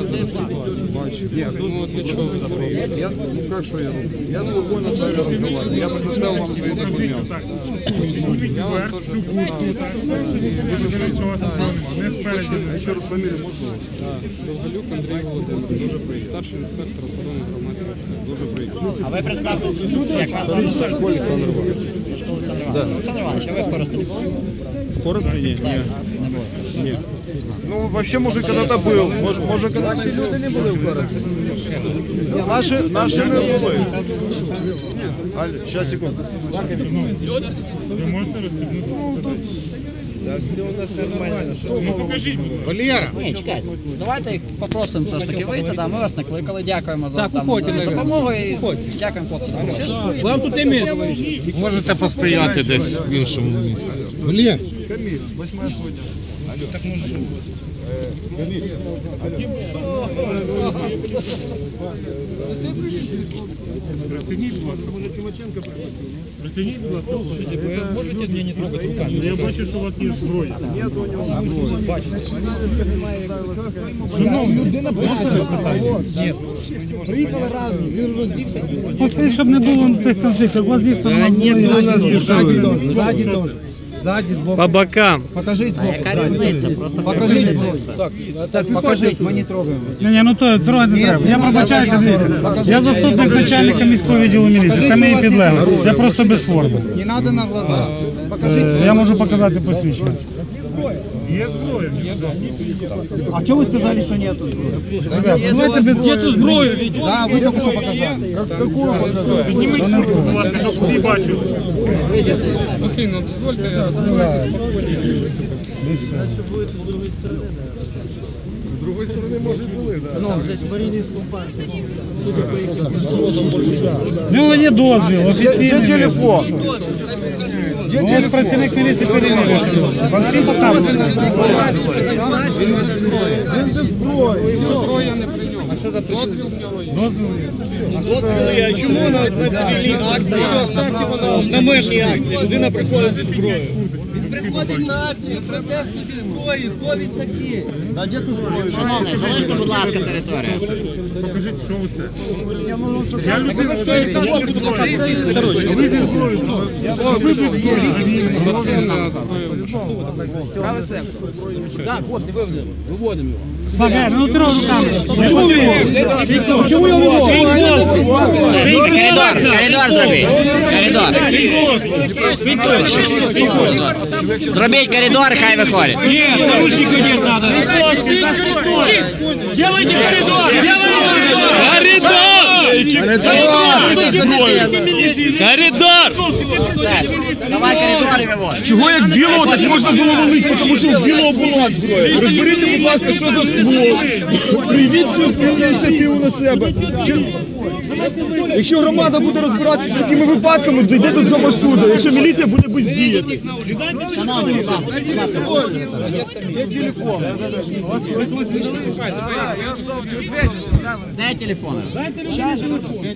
Бачу. Ну, для чого ви запрошуєте? Я, ну как что я роблю? Я спокойно с вами разговариваю. Я предоставил вам свои документы. Я вам теж Еще раз фамилию можно? Довголюк Андрій Володимирович, дуже приємно. Старший інспектор охорони громадського. Дуже приятно. А ви представтесь, як вас звати? Шко Александр Иванович. Олександр Іванович. Олександр Іванович, а ви в Коростені? Скоро нет, нет. Нет. Ну, вообще, может, когда-то был. Может, может когда Наши люди не были в городе. Наши, наши не были. Аль, сейчас, секунду. Ні, чекайте. Давайте попросимо все ж таки вийти, да, ми вас накликали, дякуємо за, там, за допомогу і дякуємо хлопцям. Вам тут і місце. Можете постояти десь в іншому місці. Блін. Камиль, восьмая сотня. Алло. Так может Камиль. Розтягніть, будь ласка. Розтягніть, будь ласка. Ви можете мене не трогати руками? Я бачу, що у вас є зброя. Нет у него зброї. Шановні, людина Приїхали разом, він роздівся. Пусти, щоб не було цих конфліктів. У вас дійсно А ні, у нас Ззаді теж. Ззаді теж. Ззаді, збоку. По бокам. Покажіть А збоку. яка різниця? Просто Покажіть покажіть збоку. все. Так, покажіть, ми не трогаємо. Ні, ні, ну то трогати не треба. Я пробачаюся, дивіться. Я заступник начальника міського відділу міліції. Це мої підлеглі. Я просто без форми. Не треба на глаза. Покажіть. Е, Я можу показати посвідчення. Є зброя. А чого ви сказали, що нету зброї? Давайте без... Нету зброю. Да, ви тільки що показали. Підніміть шурку, будь ласка, щоб всі бачили. Спокійно, дозвольте. З другої сторони, може, і були, да. В нього є дозвіл, Где, офіційний. где телефон? Є ну, телефон. працівник міліції перевірив. Вам всім показує. Він без зброї. А що за дозвіл в нього є? Дозвіл є. А чому на цивільній акції? На мирній акції людина приходить зі зброєю. Приходить на акцію протесту зі зброї, хто він такий? А где ты зброю? Шановний, залиште, будь ласка, територію. Покажіть, що ви це. Я людина, що я кажу, ви зі зброєю. Ви зі зброєю. Правий сектор. Так, хлопці, виведемо. Виводимо його. Пане, ну трогай руками. Чому його? Чому його? Коридор, коридор зробіть. Коридор. Зробіть коридор, хай виходить. Нет, наручника нет, надо. Делайте коридор! Коридор! Все. Коридор. Чого як білого так можна було валити? Тому що в білого була зброя. Розберіться, будь ласка, що за ствол. Прийміть цю ініціативу на себе. Якщо громада буде розбиратися з такими випадками, дійде до цього суду. Якщо міліція буде бездіяти. Будь ласка, будь ласка. Где телефон? Де телефони?